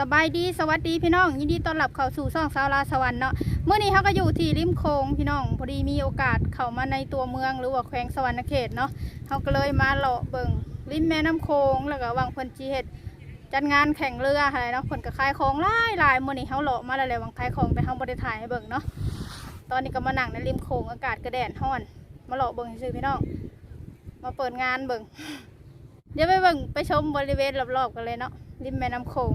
สบายดีสวัสดีพี่น้อง ยินดีต้อนรับเข้าสู่ช่องสาวลาสวรรค์เนาะเมื่อนี้เขาก็อยู่ที่ริมโขงพี่น้องพอดีมีโอกาสเข้ามาในตัวเมืองหรือว่าแขวงสวรรณเขตเนาะเขาก็เลยมาเลาะเบิงริมแม่น้ำโขงแล้วก็วังพนจีเฮ็ดจัดงานแข่งเรืออะไรเนาะเพิ่นก็ขายของลายลายมื้อนี้เขาเลาะมาหลายๆวังขายของแต่เขาบ่ได้ถ่ายให้เบิงเนาะตอนนี้ก็มานั่งในริมโขงอากาศก็แดดร้อน มาเลาะเบิ่งซื่อพี่น้อง มาเปิดงานเบิงเดี๋ยวไปเบิงไปชมบริเวณรอบๆกันเลยเนาะริมแม่น้ำโขง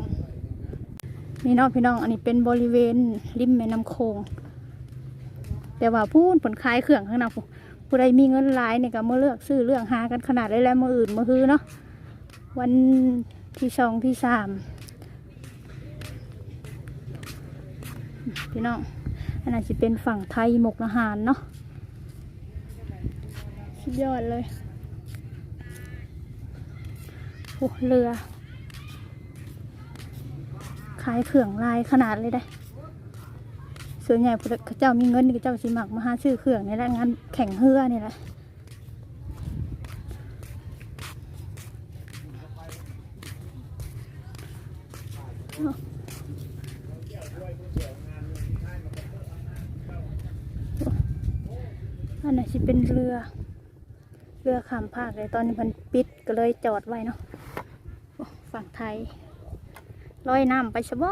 นี่เนาะพี่น้องอันนี้เป็นบริเวณริมแม่น้ำโขงแต่ว่าพูนผลคลายเครื่องข้างหน้าผู้ผู้ใดมีเงินหลายเนี่ยก็มาเลือกซื้อเรื่องหากันขนาดได้แล้วมืออื่นมือฮือเนาะวันที่สองที่สามพี่น้องอันนั้นจะเป็นฝั่งไทยหมกอาหารเนาะสุดยอดเลยโอ้เรือ ขายเครื่องลายขนาดเลยได้ ส่วนใหญ่พระเจ้ามีเงินนี่เจ้าสิมักมาหาซื้อเครื่องนี่แหละงานแข่งเรือนี่แหละอันนั้นสิเป็นเรือ เรือข้ามภาคเลยตอนนี้มันปิดก็เลยจอดไว้เนาะฝั่งไทย ลอยน้ำไปชะบ่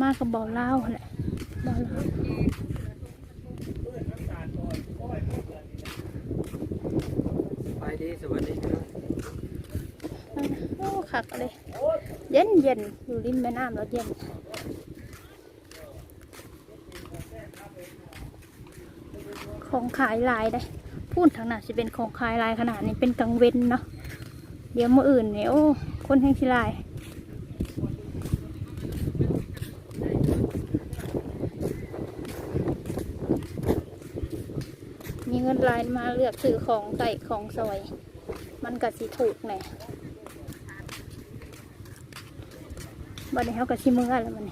มากับบ่อเล่าวแหละบ่อเล่าวไปดีสวัสดีครับโอ้ขักเลย เย็นเย็นอยู่ริมแม่น้ำแล้วเย็น ของขายลายได้พูดทางนั้นจะเป็นของขายลายขนาดนี้เป็นกังเวนเนาะเดี๋ยวมื่ออื่นเนี่ยโอ้คนแห่งชิลายมีเงินรายมาเลือกซื้อของใส่ของสวย มันก็สิถูกแหน่บันนี้เขาก็ชิมือแล้วมัน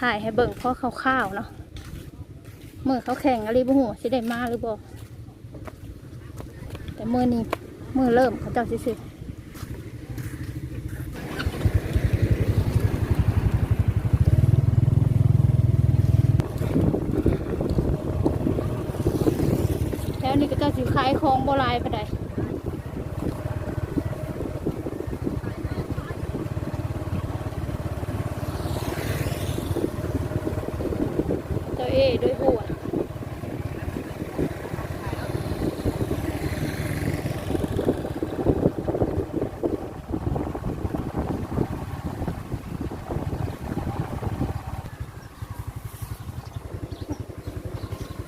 ถ่ายให้เบิ่งเพราะคร่าวๆเนาะ เมื่อเขาแข่งอะไรบ่หูสิได้มาหรือบ่แต่เมื่อนี้เมื่อเริ่มเขาเจ้าสิสิแล้วนี่ก็เจ้าสิขายของโบราณไปไดเจ้าเอด้วยหัว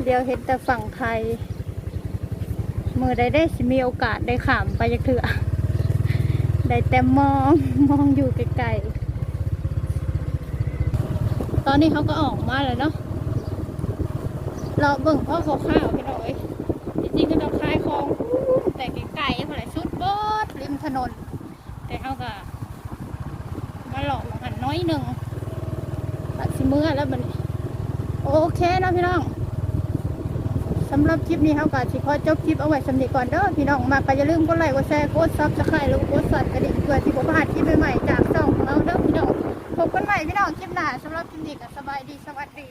เดียวเห็นแต่ฝั่งไทย มือใดได้มีโอกาสได้ขามไปจากเถื่อได้แต่มองมองอยู่ไกลๆ ตอนนี้เขาก็ออกมาแล้วเนาะเราเบิ่งพ่อเขาข้าวพี่น้อยจริงๆก็ต้องคลายของแต่ไก่ๆเท่าไหร่ชุดเบิดริมถนน แต่เขาก็มาหลอกหันน้อยหนึ่งตัดสิมือแล้วบันโอเคนะพี่น้องำหรับคลิปนี้เขาก็สิขอจบคลิปเอาไว้สำนีก่อนเด้อพี่น้องมาก็อย่าลืมกดไลค์กดแชร์กดซับสไครต์แล้วก็กดสั่นกระดิ่งเพื่อที่ผมพลาดคลิปใหม่ๆจากช่องของเราเด้อพี่น้องพบกันใหม่พี่น้องคลิปหน้าสำหรับคลิปนี้ก็สบายดีสวัสดี